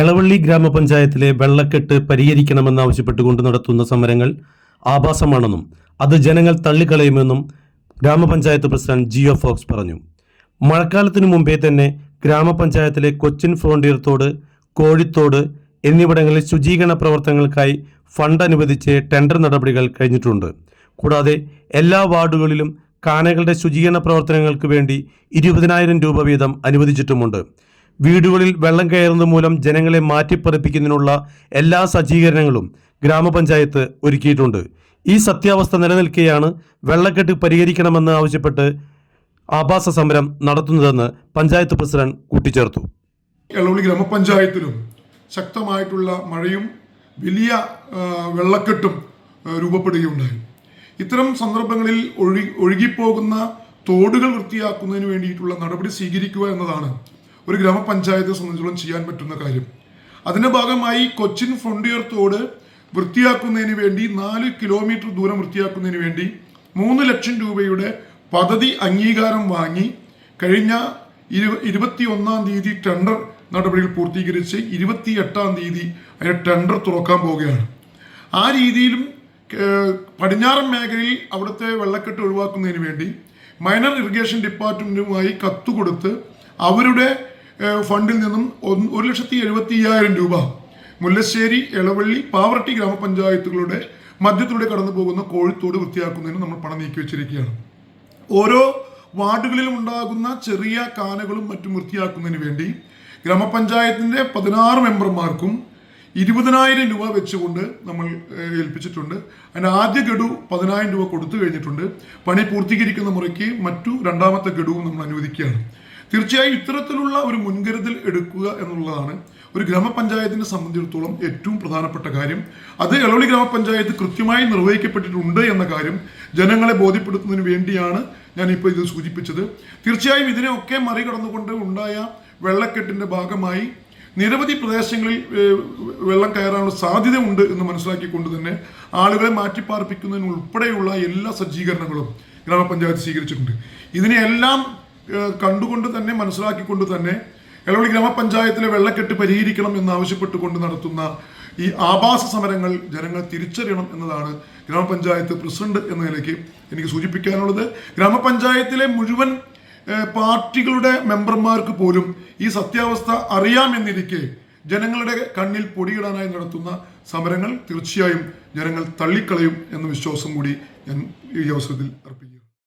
എളവള്ളി ഗ്രാമപഞ്ചായത്തിലെ വെള്ളക്കെട്ട് പരിഹരിക്കണമെന്നാവശ്യപ്പെട്ടുകൊണ്ട് നടത്തുന്ന സമരങ്ങൾ ആഭാസമാണെന്നും അത് ജനങ്ങൾ തള്ളിക്കളയുമെന്നും ഗ്രാമപഞ്ചായത്ത് പ്രസിഡന്റ് ജിയോ ഫോക്സ് പറഞ്ഞു. മഴക്കാലത്തിനു മുമ്പേ തന്നെ ഗ്രാമപഞ്ചായത്തിലെ കൊച്ചിൻ ഫ്രോണ്ടിയർ തോട് കോഴിത്തോട് എന്നിവിടങ്ങളിൽ ശുചീകരണ പ്രവർത്തനങ്ങൾക്കായി ഫണ്ട് അനുവദിച്ച് ടെൻഡർ നടപടികൾ കഴിഞ്ഞിട്ടുണ്ട്. കൂടാതെ എല്ലാ വാർഡുകളിലും കാനകളുടെ ശുചീകരണ പ്രവർത്തനങ്ങൾക്ക് വേണ്ടി ഇരുപതിനായിരം രൂപ വീതം അനുവദിച്ചിട്ടുമുണ്ട്. വീടുകളിൽ വെള്ളം കയറുന്നത് മൂലം ജനങ്ങളെ മാറ്റിപ്പറിപ്പിക്കുന്നതിനുള്ള എല്ലാ സജ്ജീകരണങ്ങളും ഗ്രാമപഞ്ചായത്ത് ഒരുക്കിയിട്ടുണ്ട്. ഈ സത്യാവസ്ഥ നിലനിൽക്കെയാണ് വെള്ളക്കെട്ട് പരിഹരിക്കണമെന്ന് ആവശ്യപ്പെട്ട് ആഭാസ സമരം നടത്തുന്നതെന്ന് പഞ്ചായത്ത് പ്രസിഡന്റ് കൂട്ടിച്ചേർത്തു. എളവള്ളി ഗ്രാമപഞ്ചായത്തിലും ശക്തമായിട്ടുള്ള മഴയും വലിയ വെള്ളക്കെട്ടും രൂപപ്പെടുകയുണ്ടായി. ഇത്തരം സന്ദർഭങ്ങളിൽ ഒഴുകി ഒഴുകിപ്പോകുന്ന തോടുകൾ വൃത്തിയാക്കുന്നതിന് വേണ്ടിയിട്ടുള്ള നടപടി സ്വീകരിക്കുക എന്നതാണ് ഒരു ഗ്രാമപഞ്ചായത്തെ സംബന്ധിച്ചോളം ചെയ്യാൻ പറ്റുന്ന കാര്യം. അതിന്റെ ഭാഗമായി കൊച്ചിൻ ഫ്രണ്ടിയർ തോട് വൃത്തിയാക്കുന്നതിന് വേണ്ടി നാല് കിലോമീറ്റർ ദൂരം വൃത്തിയാക്കുന്നതിന് വേണ്ടി മൂന്ന് ലക്ഷം രൂപയുടെ പദ്ധതി അംഗീകാരം വാങ്ങി കഴിഞ്ഞ ഇരു ഇരുപത്തി ഒന്നാം തീയതി ടെൻഡർ നടപടികൾ പൂർത്തീകരിച്ച് ഇരുപത്തി എട്ടാം തീയതി അതിന് ടെൻഡർ തുറക്കാൻ പോവുകയാണ്. ആ രീതിയിലും പടിഞ്ഞാറൻ മേഖലയിൽ അവിടുത്തെ വെള്ളക്കെട്ട് ഒഴിവാക്കുന്നതിന് വേണ്ടി മൈനർ ഇറിഗേഷൻ ഡിപ്പാർട്ട്മെന്റുമായി കത്ത് കൊടുത്ത് അവരുടെ ഫണ്ടിൽ നിന്നും ഒരു ലക്ഷത്തി എഴുപത്തി അയ്യായിരം രൂപ മുല്ലശ്ശേരി എളവള്ളി പാവർട്ടി ഗ്രാമപഞ്ചായത്തുകളുടെ മധ്യത്തിലൂടെ കടന്നു പോകുന്ന കോഴിത്തോട് വൃത്തിയാക്കുന്നതിന് നമ്മൾ പണം നീക്കി വെച്ചിരിക്കുകയാണ്. ഓരോ വാർഡുകളിലും ഉണ്ടാകുന്ന ചെറിയ കാനകളും മറ്റും വൃത്തിയാക്കുന്നതിന് വേണ്ടി ഗ്രാമപഞ്ചായത്തിന്റെ പതിനാറ് മെമ്പർമാർക്കും ഇരുപതിനായിരം രൂപ വെച്ചുകൊണ്ട് നമ്മൾ ഏൽപ്പിച്ചിട്ടുണ്ട്. അതിന്റെ ആദ്യ ഗഡു പതിനായിരം രൂപ കൊടുത്തു കഴിഞ്ഞിട്ടുണ്ട്. പണി പൂർത്തീകരിക്കുന്ന മുറയ്ക്ക് മറ്റു രണ്ടാമത്തെ ഗഡുവും നമ്മൾ അനുവദിക്കുകയാണ്. തീർച്ചയായും ഇത്തരത്തിലുള്ള ഒരു മുൻകരുതൽ എടുക്കുക എന്നുള്ളതാണ് ഒരു ഗ്രാമപഞ്ചായത്തിനെ സംബന്ധിച്ചിടത്തോളം ഏറ്റവും പ്രധാനപ്പെട്ട കാര്യം. അത് എളവളി ഗ്രാമപഞ്ചായത്ത് കൃത്യമായി നിർവഹിക്കപ്പെട്ടിട്ടുണ്ട് എന്ന കാര്യം ജനങ്ങളെ ബോധ്യപ്പെടുത്തുന്നതിന് വേണ്ടിയാണ് ഞാനിപ്പോൾ ഇത് സൂചിപ്പിച്ചത്. തീർച്ചയായും ഇതിനെയൊക്കെ മറികടന്നുകൊണ്ട് ഉണ്ടായ വെള്ളക്കെട്ടിന്റെ ഭാഗമായി നിരവധി പ്രദേശങ്ങളിൽ വെള്ളം കയറാനുള്ള സാധ്യത ഉണ്ട് എന്ന് മനസ്സിലാക്കിക്കൊണ്ട് തന്നെ ആളുകളെ മാറ്റിപ്പാർപ്പിക്കുന്നതിന് ഉൾപ്പെടെയുള്ള എല്ലാ സജ്ജീകരണങ്ങളും ഗ്രാമപഞ്ചായത്ത് സ്വീകരിച്ചിട്ടുണ്ട്. ഇതിനെയെല്ലാം കണ്ടുകൊണ്ട് തന്നെ മനസ്സിലാക്കിക്കൊണ്ട് തന്നെ എളവള്ളി ഗ്രാമപഞ്ചായത്തിലെ വെള്ളക്കെട്ട് പരിഹരിക്കണം എന്നാവശ്യപ്പെട്ടുകൊണ്ട് നടത്തുന്ന ഈ ആഭാസ സമരങ്ങൾ ജനങ്ങൾ തിരിച്ചറിയണം എന്നതാണ് ഗ്രാമപഞ്ചായത്ത് പ്രസിഡന്റ് എന്ന നിലയ്ക്ക് എനിക്ക് സൂചിപ്പിക്കാനുള്ളത്. ഗ്രാമപഞ്ചായത്തിലെ മുഴുവൻ പാർട്ടികളുടെ മെമ്പർമാർക്ക് പോലും ഈ സത്യാവസ്ഥ അറിയാമെന്നിരിക്കെ ജനങ്ങളുടെ കണ്ണിൽ പൊടിയിടാനായി നടത്തുന്ന സമരങ്ങൾ തീർച്ചയായും ജനങ്ങൾ തള്ളിക്കളയും എന്ന വിശ്വാസം കൂടി ഞാൻ ഈ അവസരത്തിൽ അർപ്പിക്കുന്നു.